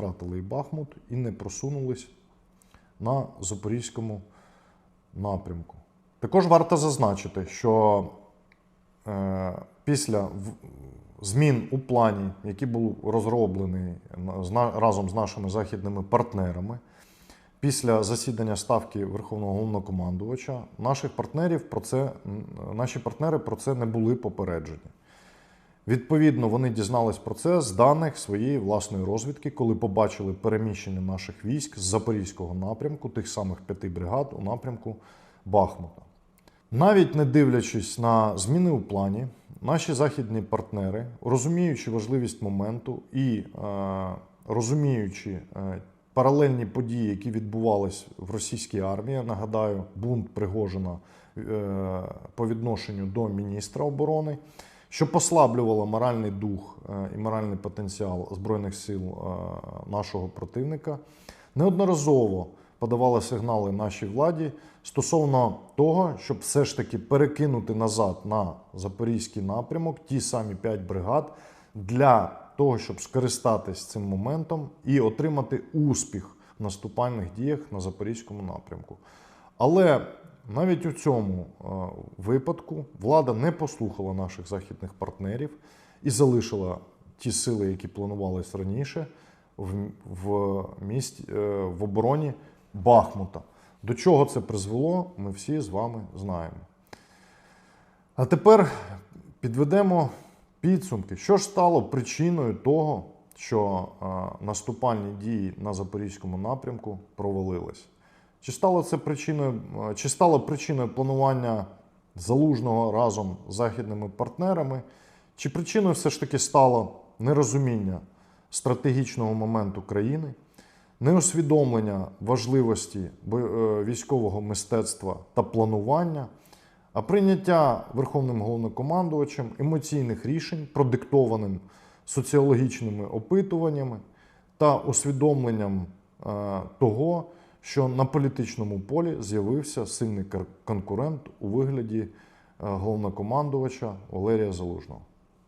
втратили і Бахмут і не просунулись на Запорізькому напрямку. Також варто зазначити, що е, після змін у плані, який був розроблений разом з нашими західними партнерами, після засідання ставки Верховного головнокомандувача, наших партнерів про це, наші партнери про це не були попереджені. Відповідно, вони дізнались про це з даних своєї власної розвідки, коли побачили переміщення наших військ з Запорізького напрямку, тих самих п'яти бригад у напрямку Бахмута. Навіть не дивлячись на зміни у плані, наші західні партнери, розуміючи важливість моменту і е, розуміючи е, паралельні події, які відбувались в російській армії, нагадаю, бунт Пригожина е, по відношенню до міністра оборони, що послаблювало моральний дух е, і моральний потенціал Збройних сил е, нашого противника, неодноразово подавали сигнали нашій владі стосовно того, щоб все ж таки перекинути назад на запорізький напрямок ті самі 5 бригад для того, щоб скористатись цим моментом і отримати успіх в наступальних діях на запорізькому напрямку. Але навіть у цьому е, випадку влада не послухала наших західних партнерів і залишила ті сили, які планувались раніше, в, в місті е, в обороні Бахмута. До чого це призвело, ми всі з вами знаємо. А тепер підведемо підсумки. Що ж стало причиною того, що е, наступальні дії на запорізькому напрямку провалились? Чи стало це причиною, е, чи стало причиною планування залужного разом з західними партнерами? Чи причиною все ж таки стало нерозуміння стратегічного моменту країни, неусвідомлення важливості е, військового мистецтва та планування, а прийняття Верховним головнокомандувачем емоційних рішень, продиктованим соціологічними опитуваннями та усвідомленням е, того, що на політичному полі з'явився сильний конкурент у вигляді е, головнокомандувача Валерія Залужного.